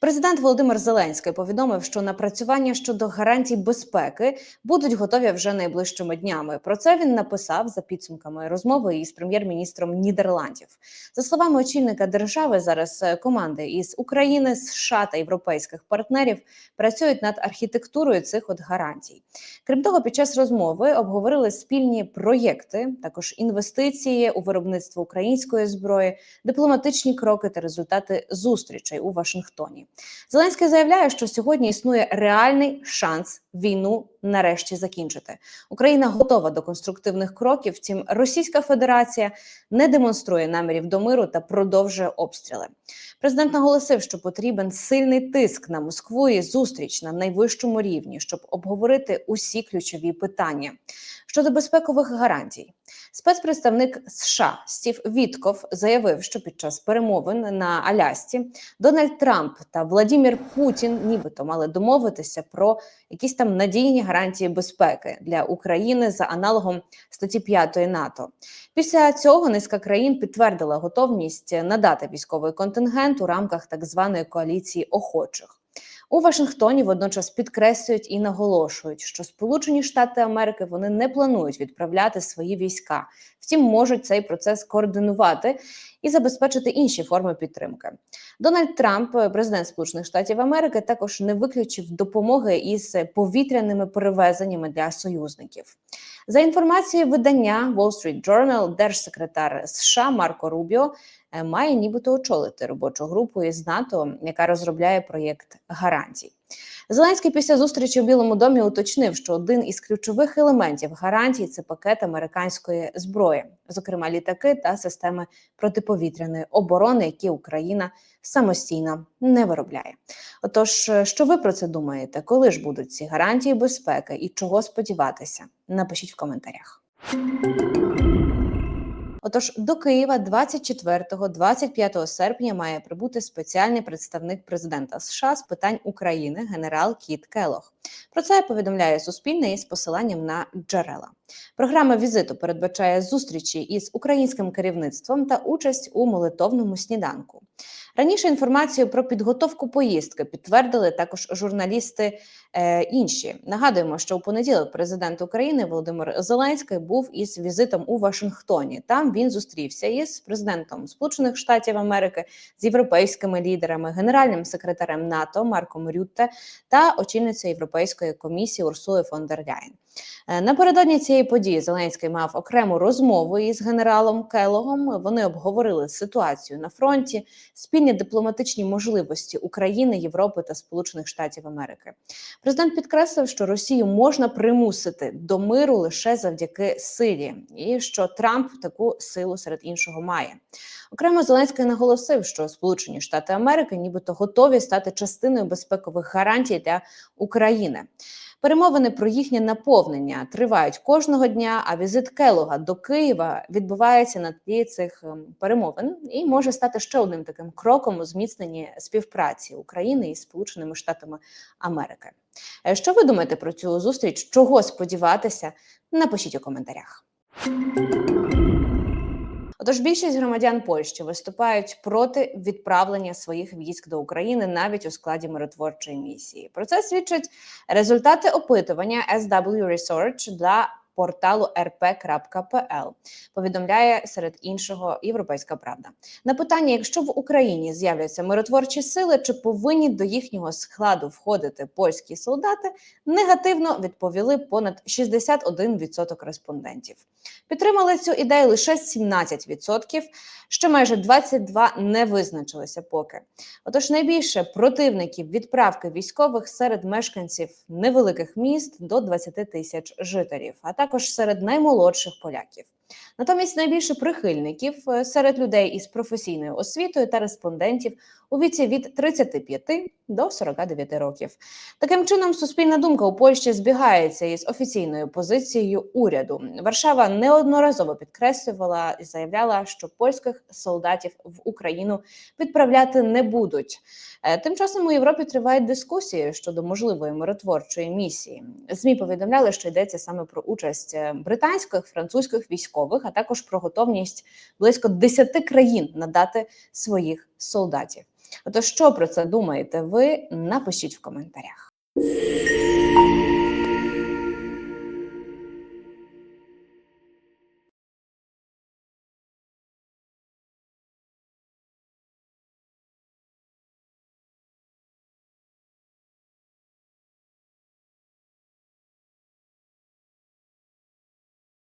Президент Володимир Зеленський повідомив, що напрацювання щодо гарантій безпеки будуть готові вже найближчими днями. Про це він написав за підсумками розмови із прем'єр-міністром Нідерландів. За словами очільника держави, зараз е, команди із України, США та європейських партнерів працюють над архітектурою цих от гарантій. Крім того, під час розмови обговорили спільні проєкти, також інвестиції у виробництво української зброї, дипломатичні кроки та результати зустрічей у Вашингтоні. Зеленський заявляє, що сьогодні існує реальний шанс війну нарешті закінчити. Україна готова до конструктивних кроків. Втім, Російська Федерація не демонструє намірів до миру та продовжує обстріли. Президент наголосив, що потрібен сильний тиск на Москву і зустріч на найвищому рівні, щоб обговорити усі ключові питання щодо безпекових гарантій. Спецпредставник США Стів Вітков заявив, що під час перемовин на Алясці Дональд Трамп та Владімір Путін нібито мали домовитися про якісь там надійні гарантії безпеки для України за аналогом статті 5 НАТО. Після цього низка країн підтвердила готовність надати військовий контингент у рамках так званої коаліції охочих. У Вашингтоні водночас підкреслюють і наголошують, що Сполучені Штати Америки вони не планують відправляти свої війська, втім можуть цей процес координувати і забезпечити інші форми підтримки. Дональд Трамп, президент Сполучених Штатів Америки, також не виключив допомоги із повітряними перевезеннями для союзників. За інформацією видання Wall Street Journal, держсекретар США Марко Рубіо е, має нібито очолити робочу групу із НАТО, яка розробляє проєкт гарантій. Зеленський після зустрічі у Білому домі уточнив, що один із ключових елементів гарантій це пакет американської зброї, зокрема літаки та системи протиповітряної оборони, які Україна самостійно не виробляє. Отож, що ви про це думаєте? Коли ж будуть ці гарантії безпеки і чого сподіватися? Напишіть в коментарях. Отож, до Києва 24-25 серпня має прибути спеціальний представник президента США з питань України генерал Кіт Келох. Про це повідомляє Суспільне із посиланням на джерела. Програма візиту передбачає зустрічі із українським керівництвом та участь у молитовному сніданку. Раніше інформацію про підготовку поїздки підтвердили також журналісти е, інші. Нагадуємо, що у понеділок президент України Володимир Зеленський був із візитом у Вашингтоні. Там він зустрівся із президентом Сполучених Штатів Америки, з європейськими лідерами, генеральним секретарем НАТО Марком Рютте та очільницею Європейської комісії Урсулою фон дер Ляєн. Е, Напередодні цієї події Зеленський мав окрему розмову із генералом Келогом. Вони обговорили ситуацію на фронті, спільні дипломатичні можливості України, Європи та Сполучених Штатів Америки. Президент підкреслив, що Росію можна примусити до миру лише завдяки силі, і що Трамп таку силу серед іншого має. Окремо Зеленський наголосив, що Сполучені Штати Америки, нібито готові стати частиною безпекових гарантій для України. Перемовини про їхнє наповнення тривають кожного дня. А візит Келога до Києва відбувається на тлі цих ем, перемовин і може стати ще одним таким кроком у зміцненні співпраці України із Сполученими Штатами Америки. Е, Що ви думаєте про цю зустріч? Чого сподіватися? Напишіть у коментарях. Отож, більшість громадян Польщі виступають проти відправлення своїх військ до України навіть у складі миротворчої місії. Про це свідчать результати опитування SW Research для порталу rp.pl, повідомляє серед іншого Європейська Правда. На питання, якщо в Україні з'являться миротворчі сили, чи повинні до їхнього складу входити польські солдати, негативно відповіли понад 61% респондентів. Підтримали цю ідею лише 17%, ще майже 22% не визначилися поки. Отож, найбільше противників відправки військових серед мешканців невеликих міст до 20 тисяч жителів, а також серед наймолодших поляків. Натомість найбільше прихильників е, серед людей із професійною освітою та респондентів у віці від 35 до 49 років. Таким чином, суспільна думка у Польщі збігається із офіційною позицією уряду. Варшава неодноразово підкреслювала і заявляла, що польських солдатів в Україну відправляти не будуть. Е, Тим часом у Європі тривають дискусії щодо можливої миротворчої місії. Змі повідомляли, що йдеться саме про участь е, британських, французьких військових, а також про готовність близько 10 країн надати своїх солдатів. Отож, що про це думаєте ви? Напишіть в коментарях.